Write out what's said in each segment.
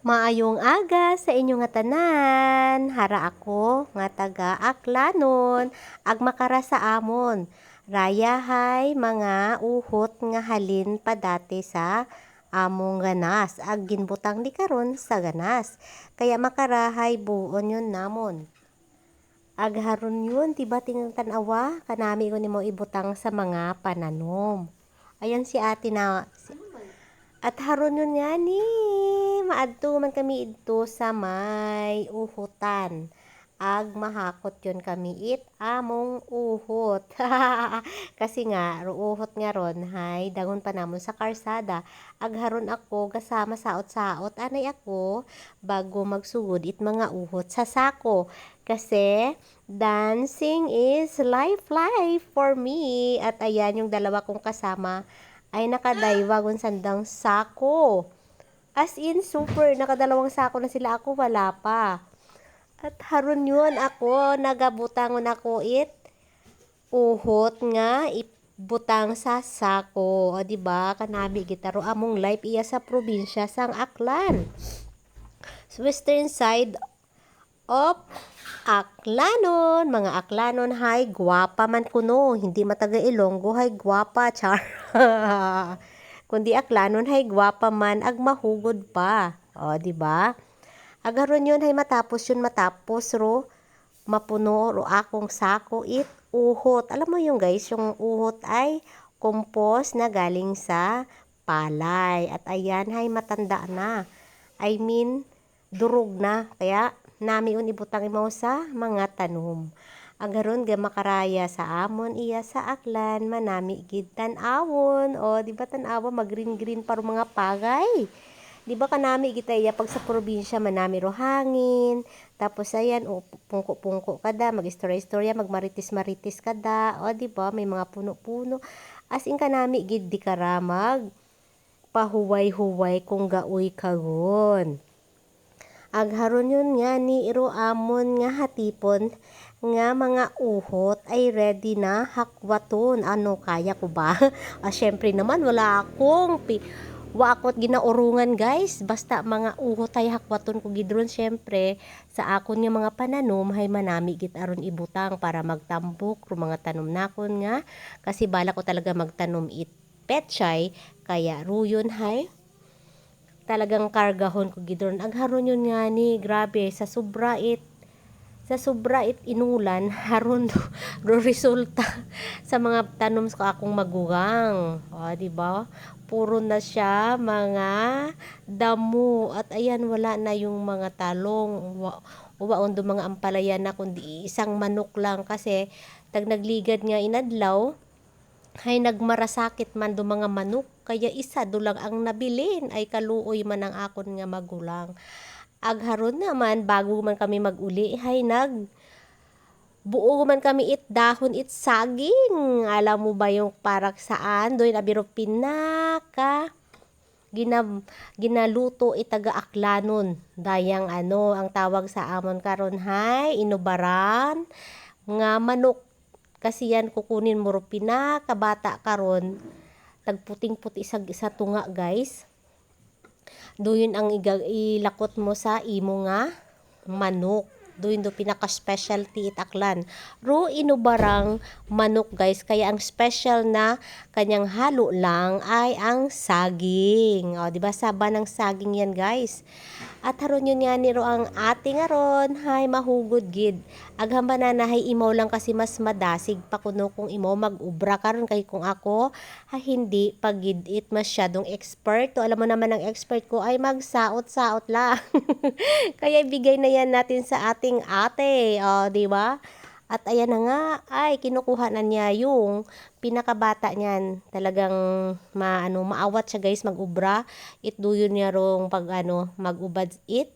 Maayong aga sa inyo nga tanan. Hara ako nga taga Aklanon ag makara sa amon. Raya hay mga uhot nga halin pa dati sa among ganas ag ginbutang di karon sa ganas. Kaya makarahay buon yun namon. Ag haron yun diba tingang tanawa kanami ko nimo ibutang sa mga pananom. Ayan si ate na si, at haron yun nga ni, maadto man kami idto sa may uhutan. Ag mahakot yun kami it among uhot. Kasi nga, uhot nga ron, hay, dangon pa namon sa karsada. Ag haron ako, kasama saot-saot, anay ako, bago magsugod it mga uhot sa sako. Kasi, dancing is life life for me. At ayan yung dalawa kong kasama ay nakadaywa kung sandang sako. As in, super, nakadalawang sako na sila ako, wala pa. At haron yun ako, nagabutangon ako it, uhot nga, ibutang sa sako. O, di ba kanami gitaro among life iya sa probinsya sang Aklan. Western side of Aklanon, mga Aklanon, hay, gwapa man kuno, hindi mataga Ilonggo, hay, gwapa, char. Kundi Aklanon, hay, gwapa man, ag mahugod pa. O, di ba? Agaron yun, hay, matapos yun, matapos, ro, mapuno, ro, akong sako, it, uhot. Alam mo yung guys, yung uhot ay compost na galing sa palay. At ayan, hay, matanda na. I mean, durog na. Kaya, nami un ibutang mo sa mga tanom. Agaron ga makaraya sa amon iya sa aklan manami gid tan-awon o di ba tan-awa mag-green green para mga pagay. Di ba kanami kita iya pag sa probinsya manami ro hangin. Tapos ayan o pungko-pungko kada mag-istorya-istorya magmaritis-maritis kada. O di ba may mga puno-puno. As in kanami gid di karamag pahuway-huway kung gaoy kagon agharon yun nga ni iro amon nga hatipon nga mga uhot ay ready na. Hakwaton ano kaya ko ba? Ah, syempre naman wala akong pi wakot ginaurungan guys. Basta mga uhot ay hakwaton ko gidron syempre. Sa akon nga mga pananom hay manami git aron ibutang para magtambok. Ro mga tanom nakon nga. Kasi bala ko talaga magtanom it petchay kaya ruyon hay talagang kargahon ko gidron agharon yun nga ni grabe sa sobra it sa sobra it inulan haron do, resulta sa mga tanom ko akong magugang. O di ba? Puro na siya mga damo. At ayan wala na yung mga talong. Uwaon do mga ampalayan na kundi isang manok lang. Kasi tag nagligad nga inadlaw hay nagmarasakit man do mga manok kaya isa do lang ang nabilin. Ay kaluoy man ang akon nga magulang. Agharon naman bago man kami maguli hay nag buo man kami it dahon it saging. Alam mo ba yung parak saan? Doy nabiro pinaka gina, ginaluto itaga aklanon. Dayang ano ang tawag sa amon karon hay inubaran nga manok. Kasi yan kukunin mo ro pinakabata karon tagputing-puti sa, sa tunga guys. Doon ang ilakot mo sa imo nga manok do pinaka specialty itaklan ro inubarang manok guys. Kaya ang special na kanyang halo lang ay ang saging. O di ba? Saba ng saging yan guys. At haron yun nga niro ang ating aron. Hay mahugod gid. Aghamba na nahay imaw lang kasi mas madasig pa kuno kung imaw mag-ubra karon kay kung ako ha hindi pagid it masyadong expert. To alam mo naman ang expert ko ay magsaot-saot lang. Kaya ibigay na yan natin sa ating ate o di ba? At ayan na nga, ay kinukuha na niya yung pinakabata niyan. Talagang maano, maawat siya guys magubra. It do yun niya rong pag ano, magubad it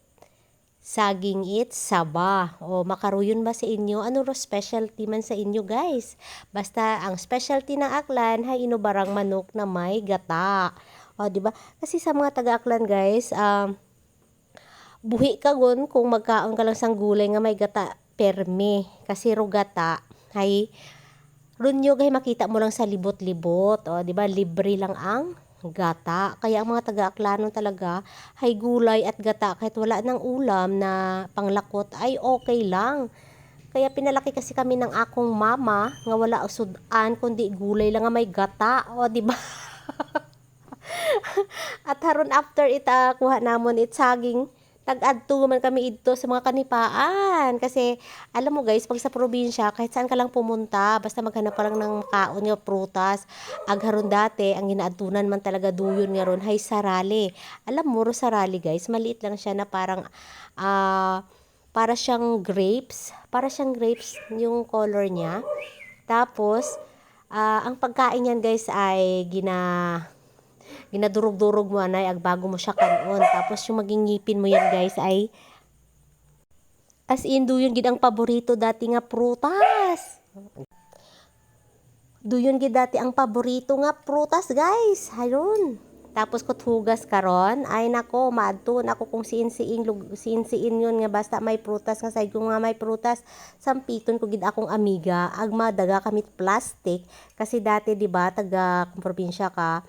saging it saba. O makaruyon ba sa inyo? Ano ro specialty man sa inyo guys? Basta ang specialty ng aklan hay inubarang manok na may gata. O di ba? Kasi sa mga taga-aklan guys um, buhi ka gon kung magkaon ka lang sang gulay nga may gata perme kasi rugata ay runyo gay makita mo lang sa libot-libot o di ba libre lang ang gata. Kaya ang mga taga-aklanon talaga, hay gulay at gata kahit wala ng ulam na panglakot ay okay lang. Kaya pinalaki kasi kami ng akong mama nga wala usudan kundi gulay lang nga may gata. O di ba? At haron after it ah, kuha namon it saging nag-adto man kami ito sa mga kanipaan. Kasi alam mo guys pag sa probinsya kahit saan ka lang pumunta basta maghanap ka lang ng kaon nga prutas. Agharon dati ang ginaadtunan man talaga duyon nga ron hay sarali. Alam mo sarali guys maliit lang siya na parang ah para siyang grapes. Para siyang grapes yung color niya. Tapos ah, ang pagkain niyan guys ay gina ginadurog-durog mo anay ag bago mo siya kanon tapos yung maging ngipin mo yan guys ay as in duyon gid ang paborito dati nga prutas. Duyon gid dati ang paborito nga prutas guys. Hayron tapos kot hugas karon ay nako maadto nako kung siin-siin siin-siin yun nga basta may prutas nga side ko nga may prutas sampiton ko gid akong amiga ag madaga kamit plastic. Kasi dati di ba taga probinsya ka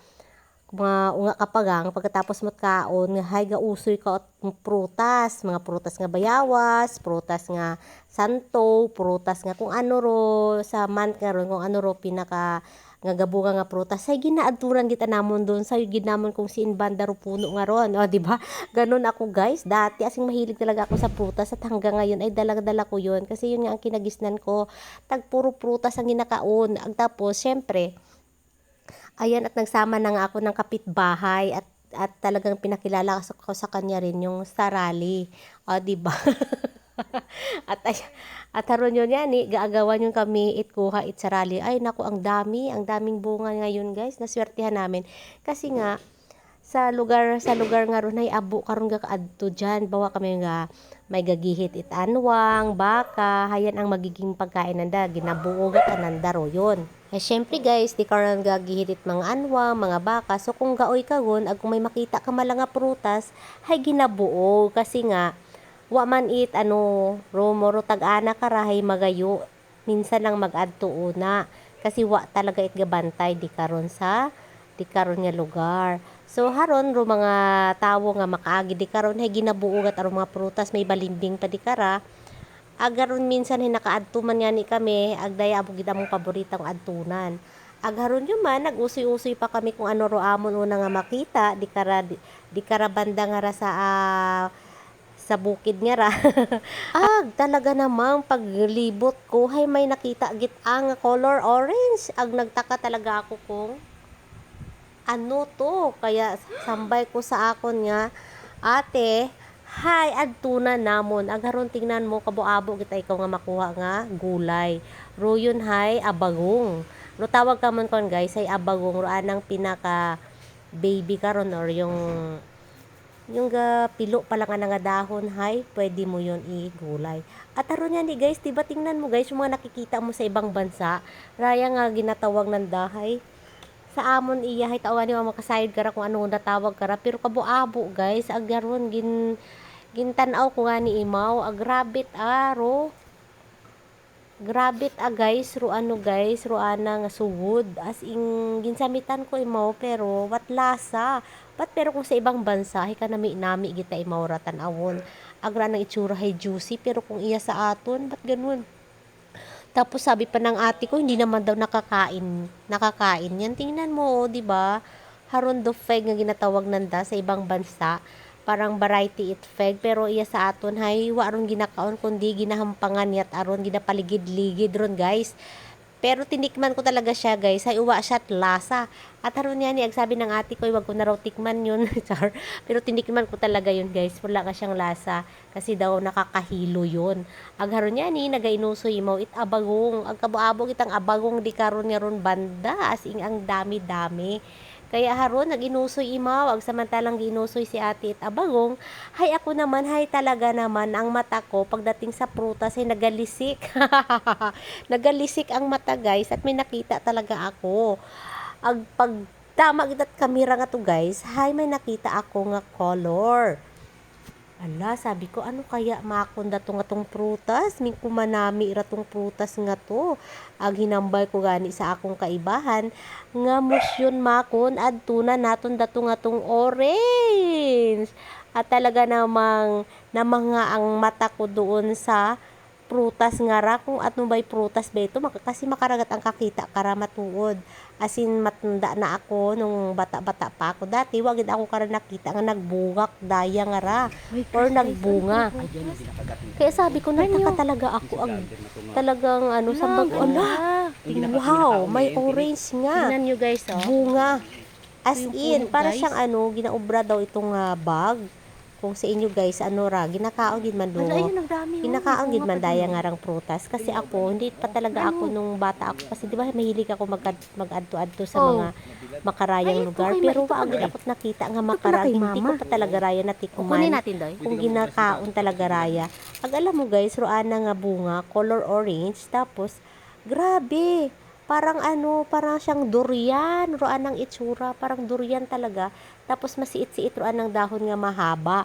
mga unga kapagang pagkatapos mo kaon nga hay ga usoy ka at prutas mga prutas nga bayawas prutas nga santo prutas nga kung ano ro sa month nga ron kung ano ro pinaka nga gabunga nga prutas. Say ginaadturan kita namon doon sa ginamon kung siin banda ro puno nga ron. O di ba? Ganun ako guys. Dati asing mahilig talaga ako sa prutas at hanggang ngayon ay dalag-dala ko yun kasi yun nga ang kinagisnan ko. Tag puro prutas ang ginakaon. Ag tapos syempre Ayan at nagsama na nga ako ng kapitbahay at at talagang pinakilala ko sa kanya rin yung sarali. O, di ba? at ay, at haron yun yan, eh, gaagawan yung kami itkuha it sarali. Ay, naku, ang dami, ang daming bunga ngayon, guys. Naswertihan namin. Kasi nga, sa lugar sa lugar nga ron ay abo karon ga kaadto diyan bawa kami nga may gagihit it anwang baka hayan ang magiging pagkain nanda. Ginabuog at ananda ro yun. Eh syempre guys di karon gagihit it mga anwang mga baka. So kung gaoy ka gon ag kung may makita ka man lang nga prutas hay ginabuog kasi nga wa man it ano romoro tag-ana karahay magayo. Minsan lang mag-adto una. Kasi wa talaga it gabantay di karon sa di karon nga lugar So haron ro mga tawo nga makaagi di karon hay ginabuugat aron mga prutas may balimbing pa di kara. Agaron minsan hay nakaadto man yani kami agdaya abo gid among paboritang adtunan. Agharon yun man nag-usoy-usoy pa kami kung ano ro amon una nga makita di kara di, di kara banda nga ra sa ah, sa bukid nga ra. Ag talaga namang paglibot ko hay may nakita git ang color orange. Ag nagtaka talaga ako kung ano to? Kaya sambay ko sa akon nga ate hay adtuna namon. Agharon tingnan mo kabuabo kita ikaw nga makuha nga gulay. Ruyon hay abagong. Ro tawag ka man kon guys hay abagong. Ro anang pinaka baby karon or yung yung ga pilo pa lang nga dahon hay pwede mo yon i-gulay. At aron yan ni guys diba tingnan mo guys yung mga nakikita mo sa ibang bansa raya nga ginatawag ng dahay sa amon iya hay tawan ni makasayod kara kung ano natawag kara pero kabuabo guys agaron gin gintanaw ko nga ni imaw. Agrabit aro grabit a guys ro ano guys ro ana nga sugod. As in ginsamitan ko imaw pero wat lasa. Bat pero kung sa ibang bansa hay ka nami nami kita imaw ratan awon agra nang itsura hay juicy. Pero kung iya sa aton bat ganun tapos sabi pa ng ate ko, hindi naman daw nakakain. Nakakain. Yan, tingnan mo, oh, di ba? Haron do feg nga ginatawag nanda sa ibang bansa. Parang variety it feg. Pero iya sa aton, hay, wa aron ginakaon, kundi ginahampangan yat aron, ginapaligid-ligid ron, guys. Pero tinikman ko talaga siya guys. Ay uwa siya at lasa. At haron yan, ag sabi ng ate ko, wag ko na raw tikman yun. Pero tinikman ko talaga yun guys. Wala ka siyang lasa. Kasi daw nakakahilo yun. Ag haron yan, eh, nagainusoy mo. It abagong. Ag kabuabog itang abagong di karon nga ron banda. As in, ang dami-dami. Kaya haron naginusoy imaw ag samantalang ginusoy si ate at abagong hay ako naman hay talaga naman ang mata ko pagdating sa prutas ay nagalisik. Nagalisik ang mata guys at may nakita talaga ako. Ag pag tama gitat kamera nga to guys hay may nakita ako nga color Ala, sabi ko, ano kaya nga tong prutas? Min kumanami ra tong prutas nga to. Ag hinambay ko gani sa akong kaibahan nga musyon makon adto na naton dato nga tong orange. At talaga namang namang nga ang mata ko doon sa prutas nga ra kung ano ba'y prutas ba ito maka- kasi makaragat ang kakita kara matuod. As in matanda na ako nung bata-bata pa ako dati wagid ako kara nakita nga nagbungak daya nga ra or nagbunga. kaya sabi ko nagtaka talaga ako ag talagang ano sa bag ala wow may orange nga. Tingnan nyo guys, oh. bunga. As in para siyang ano ginaobra daw itong ah, bag kung sa inyo guys ano ra ginakaon gid man dami. oh. Kinakaon gid man daya nga rang prutas kasi ako hindi pa talaga ako nung bata ako kasi di ba mahilig ako mag mag-adto-adto sa Oh. mga makarayang Ay, lugar. pero wag kay- ako nakita nga makara kay hindi ko pa talaga raya natikuman kung ginakaon talaga raya. Ag alam mo guys roan na nga bunga color orange tapos grabe! Parang ano parang siyang durian. Roan ng itsura parang durian talaga tapos masiit-siit roan ng dahon nga mahaba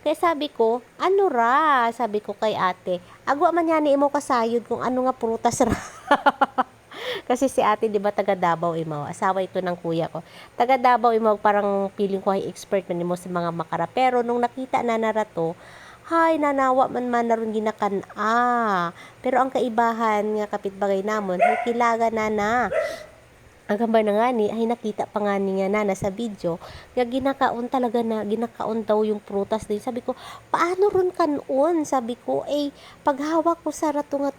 kaya sabi ko, ano ra? Sabi ko kay ate, agwa man yan imo kasayod kung ano nga prutas ra. Kasi si ate, di ba, taga Davao Imaw. Asawa ito ng kuya ko. Taga Davao Imaw, parang feeling ko ay expert man mo sa mga makara. Pero nung nakita na narato, hay, nanawa man man na rin ginakan ah. Pero ang kaibahan nga kapitbagay namon, hay kilaga na na. Ang gamba na nga ni, ay nakita pa nga niya na nasa video, nga ginakaon talaga na, ginakaon daw yung prutas din. Sabi ko, paano ron kanon? Sabi ko, eh, paghawak ko sa rato nga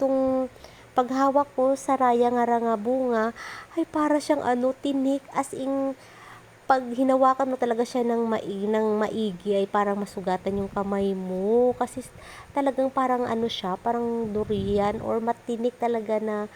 paghawak ko sa raya nga nga bunga, ay para siyang ano, tinik, as in, pag hinawakan mo talaga siya ng, mai, ng maigi, ay parang masugatan yung kamay mo. Kasi talagang parang ano siya, parang durian, or matinik talaga na,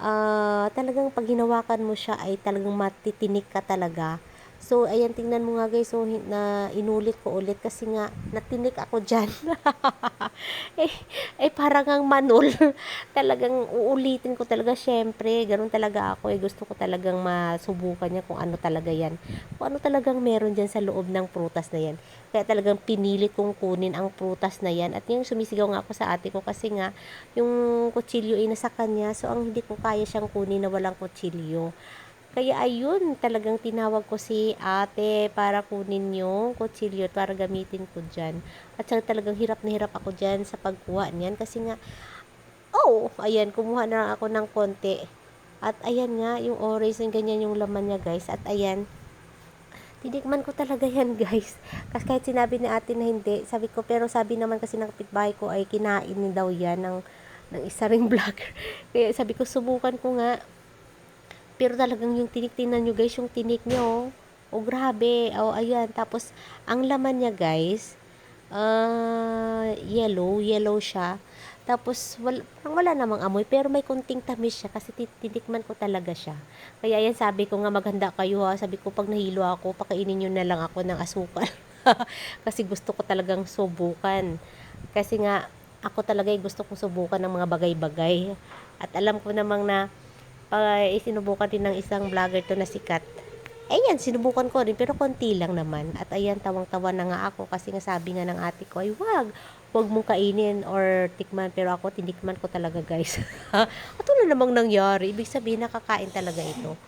ah talagang pag hinawakan mo siya ay talagang matitinik ka talaga. So, ayan, tingnan mo nga guys, so, hin- na inulit ko ulit kasi nga, natinik ako dyan. eh, eh, parang ang manol. talagang uulitin ko talaga, syempre. Ganun talaga ako. Eh, gusto ko talagang masubukan niya kung ano talaga yan. Kung ano talagang meron dyan sa loob ng prutas na yan. Kaya talagang pinilit kong kunin ang prutas na yan. At yung sumisigaw nga ako sa ate ko kasi nga, yung kutsilyo ay nasa kanya. So, ang hindi ko kaya siyang kunin na walang kutsilyo. Kaya ayun, talagang tinawag ko si ate para kunin yung kutsilyo para gamitin ko dyan. At saka talagang hirap na hirap ako dyan sa pagkuha niyan kasi nga, oh, ayan, kumuha na ako ng konti. At ayan nga, yung orange yung ganyan yung laman niya guys. At ayan, tinikman ko talaga yan guys. Kasi kahit sinabi ni ate na hindi, sabi ko, pero sabi naman kasi ng kapitbahay ko ay kinain ni daw yan ng, ng isa ring vlogger. Kaya sabi ko, subukan ko nga. Pero talagang yung tinik, tingnan nyo guys, yung tinik nyo, oh grabe, oh ayan. Tapos, ang laman niya guys, ah yellow, yellow siya. Tapos, wala, wala namang amoy, pero may kunting tamis siya kasi ti- tinikman ko talaga siya. Kaya yan, sabi ko nga maganda kayo ha. Sabi ko, pag nahilo ako, pakainin nyo na lang ako ng asukal. kasi gusto ko talagang subukan. Kasi nga, ako talaga ay gusto kong subukan ng mga bagay-bagay. At alam ko namang na, pag isinubukan din ng isang vlogger to na sikat. Ayan, sinubukan ko rin, pero konti lang naman. At ayan, tawang-tawa na nga ako kasi nga sabi nga ng ate ko, ay wag, wag mong kainin or tikman. Pero ako, tinikman ko talaga guys. At wala namang nangyari. Ibig sabihin, nakakain talaga ito.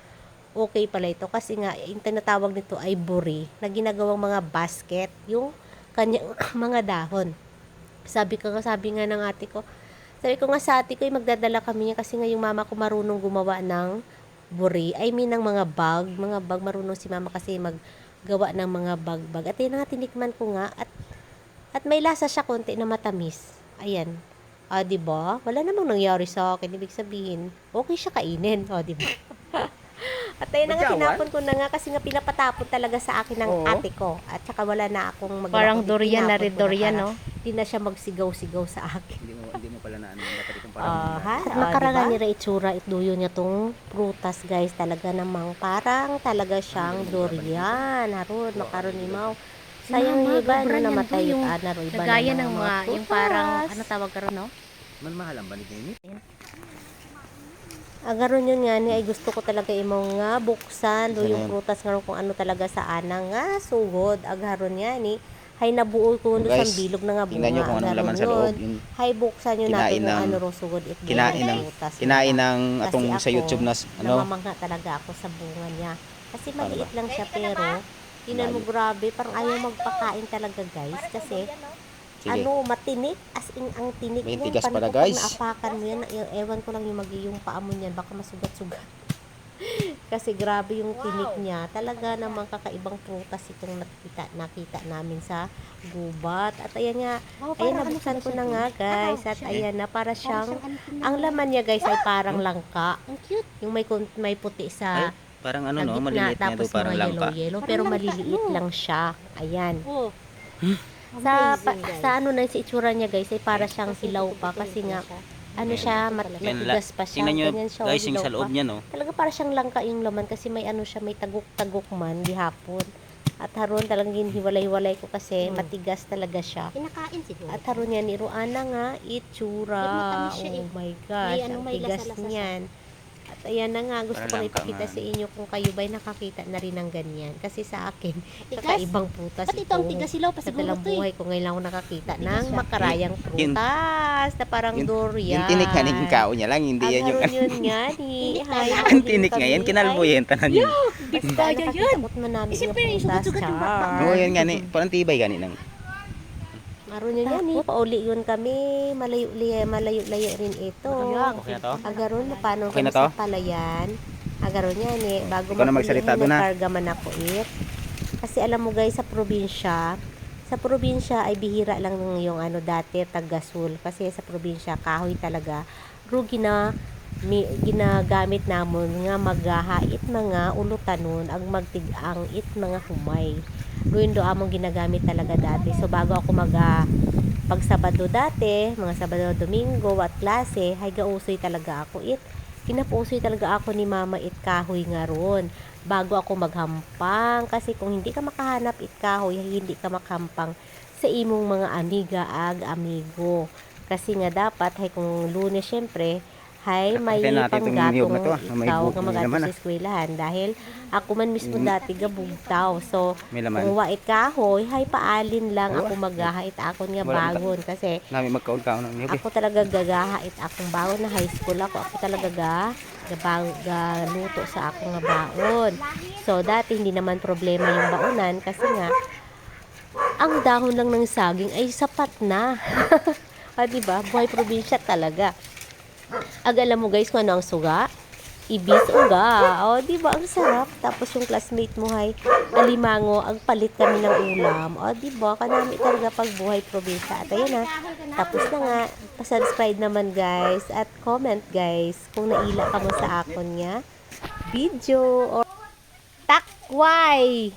Okay pala ito. Kasi nga, yung tinatawag nito ay buri, na ginagawang mga basket, yung kanyang mga dahon. Sabi ko sabi nga ng ate ko, sabi ko nga sa ate ko, ay magdadala kami niya kasi nga yung mama ko marunong gumawa ng buri. I mean, ng mga bag. Mga bag, marunong si mama kasi maggawa ng mga bag-bag. At yun nga, tinikman ko nga. At, at may lasa siya konti na matamis. Ayan. Ah, di ba? Wala namang nangyari sa akin. Ibig sabihin, okay siya kainin. O, di ba? At ayun na nga, Magyawan? tinapon ko na nga kasi nga pinapatapon talaga sa akin ng Oo. ate ko. At saka wala na akong magawa. Parang durian na rin durian, no? Hindi na siya magsigaw-sigaw sa akin. Hindi mo hindi mo pala na ano, dapat itong parang Ah, ha? At makarangan ni itsura ituyo niya tong prutas guys. Talaga namang parang talaga siyang durian. Harun, makaroon ni Mau. Sayang yung Mama, iba gabra na niyan namatay to, yung yung anaro. Iba ng mga, yung parang, ano tawag ka ron, no? man mahalang ba ni Nini? Agaron yun nga ni ay gusto ko talaga imong nga buksan do yung prutas nga kung ano talaga sa anang nga sugod agaron nga ni Hay nabuo ko Guys, sa bilog na nga bunga. Tingnan nyo kung anong laman sa yun. loob. Yung Hay buksan nyo natin kung ng- ano ro sugod it. kinain ng kinain ng atong sa YouTube na ano, Namamangha talaga ako sa bunga niya. Kasi maliit lang siya pero tinan mo grabe, parang ayaw magpakain talaga guys. Kasi sige. ano, matinik. As in, ang tinik May niyan. tigas Paano pala, ko pag guys. naapakan mo yan, e- ewan ko lang yung magiging paa mo niyan. Baka masugat-sugat. Kasi grabe yung tinik niya. Talaga namang kakaibang prutas itong nakita, nakita namin sa gubat. At ayan nga, ayan nabuksan ko na nga guys. At ayan na, para siyang, ang laman niya guys ay parang langka. Ang cute. Yung may, kun- may puti sa Ay, parang ano no, gitna, maliliit na tapos ito, parang mga langka. yellow-yellow. Parang Pero langka, maliliit no? lang siya. Ayan. Oh. Sa, pa, sa ano na sa itsura niya guys ay para siyang hilaw pa kasi nga ano siya mat, matigas pa siya Tingnan siya oh, guys yung sa loob niya no. talaga para siyang langka yung laman kasi may ano siya may tagok-tagok man gihapon at haron talagang ginhiwalay-walay ko kasi Hmm. matigas talaga siya Kinakain siguro. at haron yan ni Ruana nga itsura eh. oh my gosh May ano, ang may tigas lasa-lasa siya. At ayan na nga gusto ko na ipakita sa inyo kung kayo ba'y nakakita na rin ng ganyan kasi sa akin kakaibang putas Pati ito ang tigas silaw pa siguro dalang to eh. buhay ko ngayon lang ako nakakita ng makarayang Yun- prutas na parang yun- durian. yung tinik nga yung kao niya lang, hindi yan yung Ang yun nga ni. Hay, Ang tinik nga yan, kinalbuyen tanan yun. Basta nakatakot man namin Eh, siyempre, yung sugat-sugat yung bakbak. Oo, yan nga ni, parang tibay gani nang. Maroon yun yan eh. Pauli yun kami. Malayo-layo malayo, layo rin ito. Okay na to? Agaron, paano Okay na to? sa palayan. Agaron yan eh. Bago Ikaw na magsalita doon, ha? nagkarga man ako it. Kasi alam mo guys, sa probinsya, sa probinsya ay bihira lang yung ano dati, taggasul. Kasi sa probinsya, kahoy talaga. Rugi na mi, ginagamit namon nga maghahait mga ulutanon ang magtigang it mga humay. Ruin do among ginagamit talaga dati. So bago ako mag ah, pag dati, mga Sabado Domingo at klase, hay gausoy talaga ako it. Kinapusoy talaga ako ni Mama it kahoy nga ron. Bago ako maghampang kasi kung hindi ka makahanap it kahoy, hindi ka makahampang sa imong mga amiga ag amigo. Kasi nga dapat hay kung lunes syempre, hay may panggatong ikaw nga may mag laman, sa ah. eskwelahan dahil ako man mismo dati gabugtaw. So, kung wait kahoy, hay paalin lang ako maghahait akon nga bagon kasi eh. ako talaga gagahait akong baon na high school ako. Ako talaga ga galuto sa akong nga baon. So dati hindi naman problema yung baonan kasi nga ang dahon lang ng saging ay sapat na. ah, di ba? Buhay probinsya talaga. Ag alam mo guys kung ano ang suga? Ibis uga. O, di ba? Ang sarap. Tapos yung classmate mo ay alimango, ang palit kami ng ulam. O, di ba? Kanami talaga pag buhay probinsya. At ayun na. Tapos na nga. Pasubscribe naman guys. At comment guys kung naila ka mo sa akon niya video or takway.